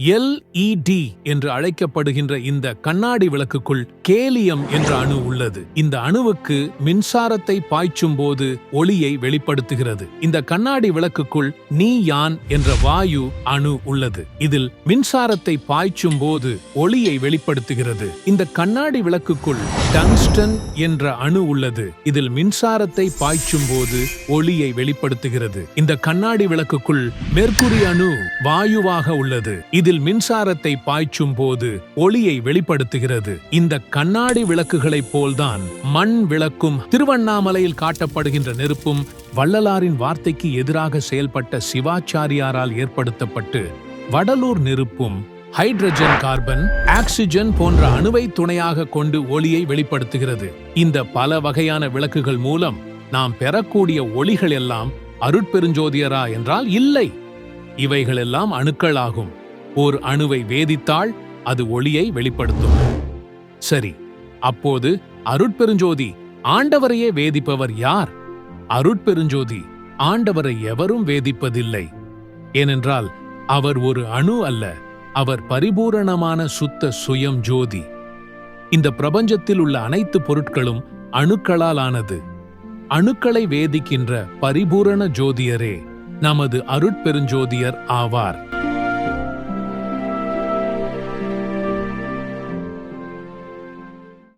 LED என்று அழைக்கப்படுகின்ற இந்த கண்ணாடி விளக்குக்குள் கேலியம் என்ற அணு உள்ளது. இந்த அணுவுக்கு மின்சாரத்தை பாய்ச்சும் போது ஒளியை வெளிப்படுத்துகிறது. இந்த கண்ணாடி விளக்குக்குள் நீ யான் என்ற வாயு அணு உள்ளது. இதில் மின்சாரத்தை பாய்ச்சும் போது ஒளியை வெளிப்படுத்துகிறது. இந்த கண்ணாடி விளக்குக்குள் டங்ஸ்டன் என்ற அணு உள்ளது. இதில் மின்சாரத்தை பாய்ச்சும் போது ஒளியை வெளிப்படுத்துகிறது. இந்த கண்ணாடி விளக்குக்குள் மெர்குரி அணு வாயுவாக உள்ளது. இது இதில் மின்சாரத்தை பாய்ச்சும் போது ஒளியை வெளிப்படுத்துகிறது. இந்த கண்ணாடி விளக்குகளைப் போல்தான் மண் விளக்கும் திருவண்ணாமலையில் காட்டப்படுகின்ற நெருப்பும் வள்ளலாரின் வார்த்தைக்கு எதிராக செயல்பட்ட சிவாச்சாரியாரால் ஏற்படுத்தப்பட்டு வடலூர் நெருப்பும் ஹைட்ரஜன் கார்பன் ஆக்சிஜன் போன்ற அணுவை துணையாக கொண்டு ஒளியை வெளிப்படுத்துகிறது. இந்த பல வகையான விளக்குகள் மூலம் நாம் பெறக்கூடிய ஒளிகள் எல்லாம் அருட்பெருஞ்சோதியரா என்றால் இல்லை. இவைகளெல்லாம் அணுக்களாகும். ஓர் அணுவை வேதித்தால் அது ஒளியை வெளிப்படுத்தும். சரி அப்போது அருட்பெருஞ்சோதி ஆண்டவரையே வேதிப்பவர் யார்? அருட்பெருஞ்சோதி ஆண்டவரை எவரும் வேதிப்பதில்லை. ஏனென்றால் அவர் ஒரு அணு அல்ல அவர் பரிபூரணமான சுத்த சுயம் ஜோதி. இந்த பிரபஞ்சத்தில் உள்ள அனைத்து பொருட்களும் அணுக்களால் ஆனது அணுக்களை வேதிக்கின்ற பரிபூரண ஜோதியரே நமது அருட்பெருஞ்சோதியர் ஆவார்.